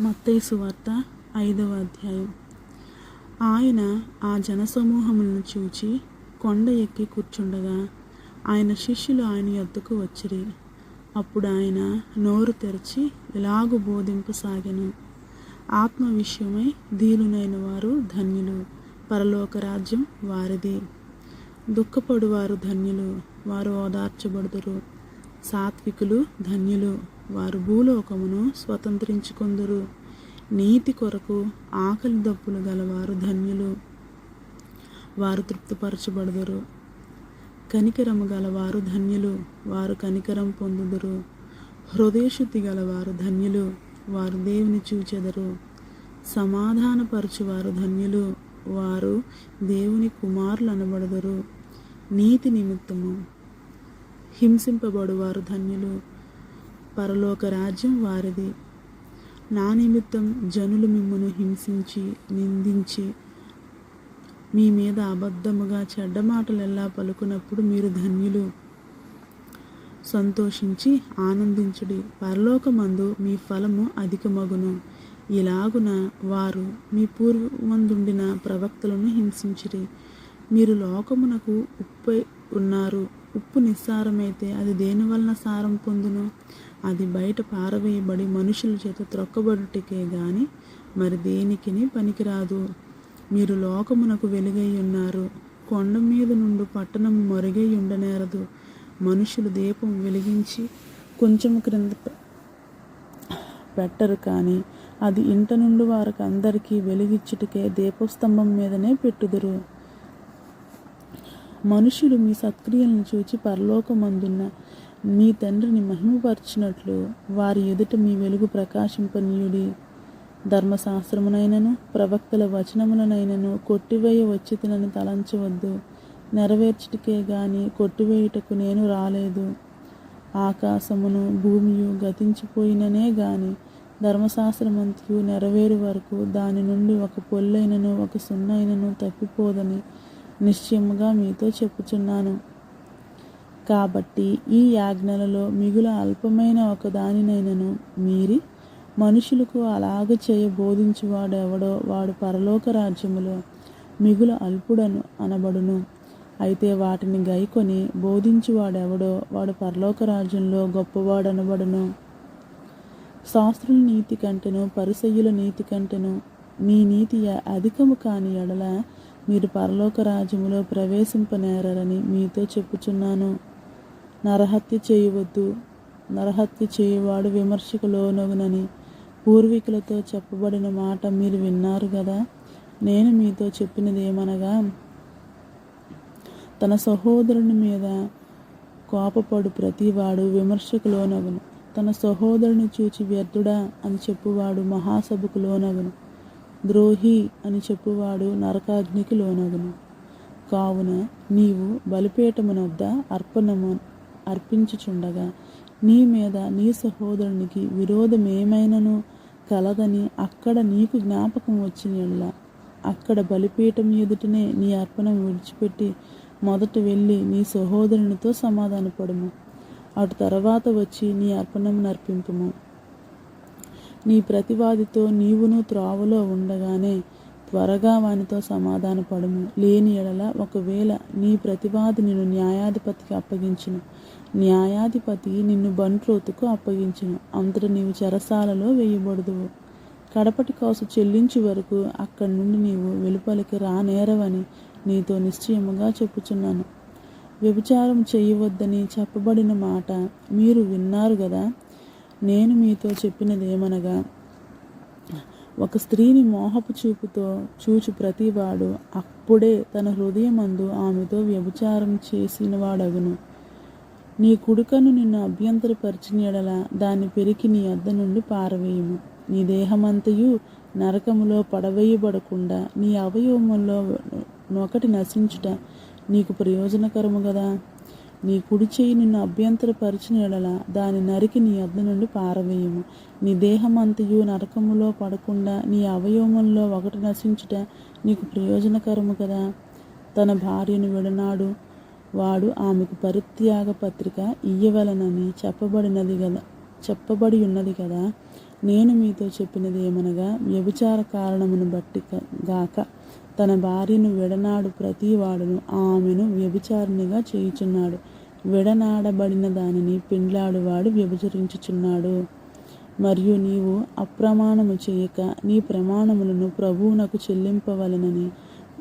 మత్తయి సువార్త ఐదవ అధ్యాయం. ఆయన ఆ జనసమూహములను చూచి కొండ ఎక్కి కూర్చుండగా ఆయన శిష్యులు ఆయన యొద్దకు వచ్చిరి. అప్పుడు ఆయన నోరు తెరిచి ఇలాగు బోధింపసాగెను ఆత్మ విషయమై దీనునైన వారు ధన్యులు పరలోక రాజ్యం వారిది. దుఃఖపడువారు ధన్యులు వారు ఓదార్చబడుదురు. సాత్వికులు ధన్యులు. వారు భూలోకమును స్వతంత్రించుకొందురు. నీతి కొరకు ఆకలి దప్పులు గలవారు ధన్యులు. వారు తృప్తిపరచబడుదురు. కనికరము గలవారు ధన్యులు. వారు కనికరం పొందుదురు. హృదయశుద్ధి గలవారు ధన్యులు. వారు దేవుని చూచెదరు. సమాధానపరచువారు ధన్యులు. వారు దేవుని కుమారులు అనబడదురు నీతి నిమిత్తము. హింసింపబడువారు ధన్యులు. పరలోక రాజ్యం వారిది. నా నిమిత్తం జనులు మిమ్మను హింసించి నిందించి మీ మీద అబద్ధముగా చెడ్డ మాటలెల్లా పలుకున్నప్పుడు మీరు ధన్యులు. సంతోషించి ఆనందించుడి. పరలోకమందు మీ ఫలము అధికమగును. ఇలాగున వారు మీ పూర్వమందుండిన ప్రవక్తలను హింసించిరి. మీరు లోకమునకు ఉప్పై ఉన్నారు. ఉప్పు నిస్సారమైతే అది దేని వలన సారం పొందును? అది బయట పారవేయబడి మనుషుల చేత త్రొక్కబడుటకే గాని మరి దేనికిని పనికిరాదు. మీరు లోకమునకు వెలుగై ఉన్నారు. కొండ మీద నుండి పట్టణం మరుగై ఉండనేరదు. మనుషులు దీపం వెలిగించి కొంచెం క్రింద పెట్టరు కానీ అది ఇంట నుండి వారికి అందరికీ వెలిగిచ్చుటకే దీపస్తంభం మీదనే పెట్టుదురు. మనుషులు మీ సత్క్రియలను చూచి పరలోకమందున్న మీ తండ్రిని మహిమపరిచినట్లు వారి ఎదుట మీ వెలుగు ప్రకాశింపనీయుడి. ధర్మశాస్త్రమునైనను ప్రవక్తల వచనములనైనను కొట్టివేయ వచ్చితులను తలంచవద్దు. నెరవేర్చుటకే గాని కొట్టివేయుటకు నేను రాలేదు. ఆకాశమును భూమియు గతించిపోయిననే గాని ధర్మశాస్త్రమంతయు నెరవేరు వరకు దాని నుండి ఒక పొల్లైనను ఒక సున్నైనను తప్పిపోదని నిశ్చయముగా మీతో చెప్పుచున్నాను. కాబట్టి ఈ యాజ్ఞలలో మిగుల అల్పమైన ఒక దానినైనను మీరి మనుషులకు అలాగ చేయ బోధించువాడు ఎవడో వాడు పరలోక రాజ్యములో మిగుల అల్పుడను అనబడును. అయితే వాటిని గైకొని బోధించువాడెవడో వాడు పరలోక రాజ్యంలో గొప్పవాడనబడును. శాస్త్రుల నీతి కంటెను పరిసయ్యుల నీతి కంటెను మీ నీతి అధికము కాని ఎడల మీరు పరలోక రాజ్యములో ప్రవేశింపనేరని మీతో చెప్పుచున్నాను. నరహత్య చేయవద్దు. నరహత్య చేయువాడు విమర్శకు లోనగునని పూర్వీకులతో చెప్పబడిన మాట మీరు విన్నారు కదా నేను మీతో చెప్పినది ఏమనగా తన సహోదరుని మీద కోపపడు ప్రతివాడు విమర్శకు లోనగును తన సహోదరుని చూచి వ్యర్థుడా అని చెప్పువాడు మహాసభకు లోనగును ద్రోహి అని చెప్పువాడు నరకాగ్నికి లోనగును. కావున నీవు బలిపీఠమునొద్ద అర్పణము అర్పించుచుండగా నీ మీద నీ సహోదరునికి విరోధమేమైనను కలదని అక్కడ నీకు జ్ఞాపకం వచ్చిన అక్కడ బలిపీఠం ఎదుటనే నీ అర్పణం విడిచిపెట్టి మొదట వెళ్ళి నీ సహోదరునితో సమాధానపడుము. అటు తర్వాత వచ్చి నీ అర్పణం అర్పింపుము నీ ప్రతివాదితో నీవును త్రావులో ఉండగానే త్వరగా వానితో సమాధానపడము. లేని ఎడల ఒకవేళ నీ ప్రతివాది నిన్ను న్యాయాధిపతికి అప్పగించును. న్యాయాధిపతి నిన్ను బంట్రోతుకు అప్పగించును. అంతట నీవు చెరసాలలో వేయబడదువు. కడపటి కాసు చెల్లించి వరకు అక్కడి నుండి నీవు వెలుపలికి రానేరవని నీతో నిశ్చయముగా చెప్పుచున్నాను. వ్యభిచారం చేయవద్దని చెప్పబడిన మాట మీరు విన్నారు కదా నేను మీతో చెప్పినదేమనగా ఒక స్త్రీని మోహపు చూపుతో చూచు ప్రతివాడు అప్పుడే తన హృదయమందు ఆమెతో వ్యభిచారం చేసిన వాడగును నీ కుడుకను నిన్ను అభ్యంతరపరిచిన ఎడల దాన్ని పెరికి నీ అద్ద నుండి పారవేయము. నీ దేహమంతయు నరకములో పడవేయబడకుండా నీ అవయవముల్లో నొకటి నశించుట నీకు ప్రయోజనకరము కదా నీ కుడి చేయి నిన్ను అభ్యంతరపరిచిన ఎడల దాని నరికి నీ అద్ద నుండి పారవేయము. నీ దేహమంతయు నరకములో పడకుండా నీ అవయవముల్లో ఒకటి నశించుట నీకు ప్రయోజనకరము కదా. తన భార్యను విడనాడు. వాడు ఆమెకు పరిత్యాగ పత్రిక ఇయ్యవలనని చెప్పబడినది కదా చెప్పబడి ఉన్నది కదా. నేను మీతో చెప్పినది ఏమనగా వ్యభిచార కారణమును బట్టి గాక. తన భార్యను విడనాడు ప్రతివాడును ఆమెను వ్యభిచారిణిగా చేయుచున్నాడు. విడనాడబడిన దానిని పెండ్లాడువాడు వ్యభిచరించుచున్నాడు. మరియు నీవు అప్రమాణము చేయక నీ ప్రమాణములను ప్రభువునకు చెల్లింపవలనని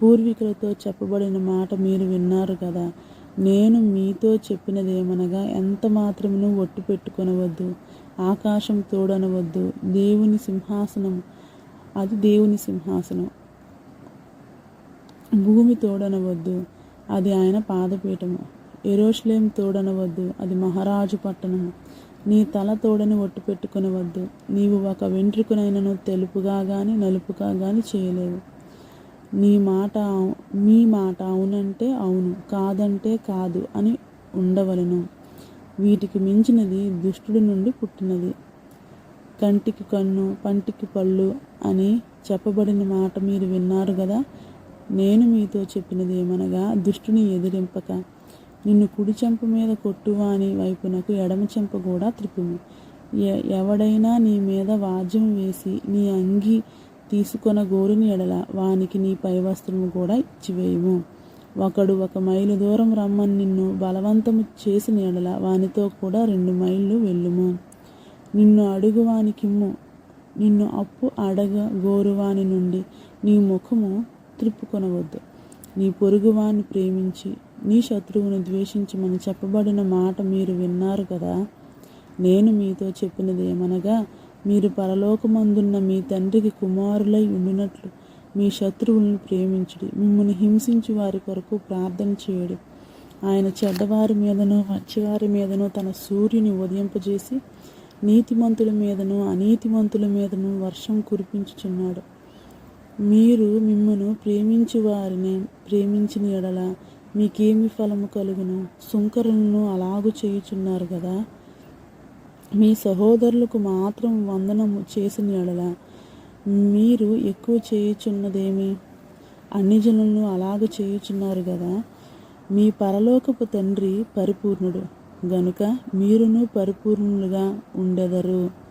పూర్వీకులతో చెప్పబడిన మాట మీరు విన్నారు కదా. నేను మీతో చెప్పినదేమనగా ఎంత మాత్రమును ఒట్టు పెట్టుకొనవద్దు ఆకాశం తోడనవద్దు దేవుని సింహాసనం అది దేవుని సింహాసనం. భూమి తోడనవద్దు అది ఆయన పాదపీఠము. ఎరోష్లేం తోడనవద్దు అది మహారాజు పట్టణము. నీ తల తోడని ఒట్టు పెట్టుకునవద్దు నీవు ఒక వెంట్రుకనైనను తెలుపుగా గాని నలుపుగా గాని చేయలేవు. నీ మాట మీ మాట అవునంటే అవును కాదంటే కాదు అని ఉండవలను. వీటికి మించినది దుష్టుడి నుండి పుట్టినది. కంటికి కన్ను పంటికి పళ్ళు అని చెప్పబడిన మాట మీరు విన్నారు కదా నేను మీతో చెప్పినది ఏమనగా దుష్టుని ఎదిరింపక. నిన్ను కుడి చెంప మీద కొట్టువాని వైపునకు ఎడమ చెంప కూడా త్రిప్పుము. ఎ- ఎవడైనా నీ మీద వాద్యం వేసి నీ అంగి తీసుకొన గోరుని ఎడల వానికి నీ పై వస్త్రము కూడా ఇచ్చివేయము. ఒకడు ఒక మైలు దూరం రమ్మని నిన్ను బలవంతము చేసిన ఎడల వానితో కూడా రెండు మైళ్ళు వెళ్ళుము. నిన్ను అడుగువానికిమ్ము. నిన్ను అప్పు అడగ గోరువాని నుండి నీ ముఖము త్రిప్పుకొనవద్దు నీ పొరుగువాని ప్రేమించి నీ శత్రువును ద్వేషించమని చెప్పబడిన మాట మీరు విన్నారు కదా? నేను మీతో చెప్పినది ఏమనగా మీరు పరలోకమందున్న మీ తండ్రికి కుమారులై ఉండినట్లు మీ శత్రువులను ప్రేమించుడి. మిమ్మల్ని హింసించి వారి కొరకు ప్రార్థన చేయడు. ఆయన చెడ్డవారి మీదనో మంచివారి మీదనో తన సూర్యుని ఉదయింపజేసి నీతిమంతుల మీదను అనీతిమంతుల మీదను వర్షం కురిపించుచున్నాడు. మీరు మిమ్మను ప్రేమించు వారిని ప్రేమించిన ఎడల మీకేమి ఫలము కలుగును? సుంకరులను అలాగు చేయుచున్నారు కదా మీ సహోదరులకు మాత్రం వందనము చేసిన ఎడల మీరు ఎక్కువ చేయుచున్నదేమి? అన్ని జనులను అలాగ చేయుచున్నారు కదా మీ పరలోకపు తండ్రి పరిపూర్ణుడు. గనుక మీరును పరిపూర్ణులుగా ఉండెదరు.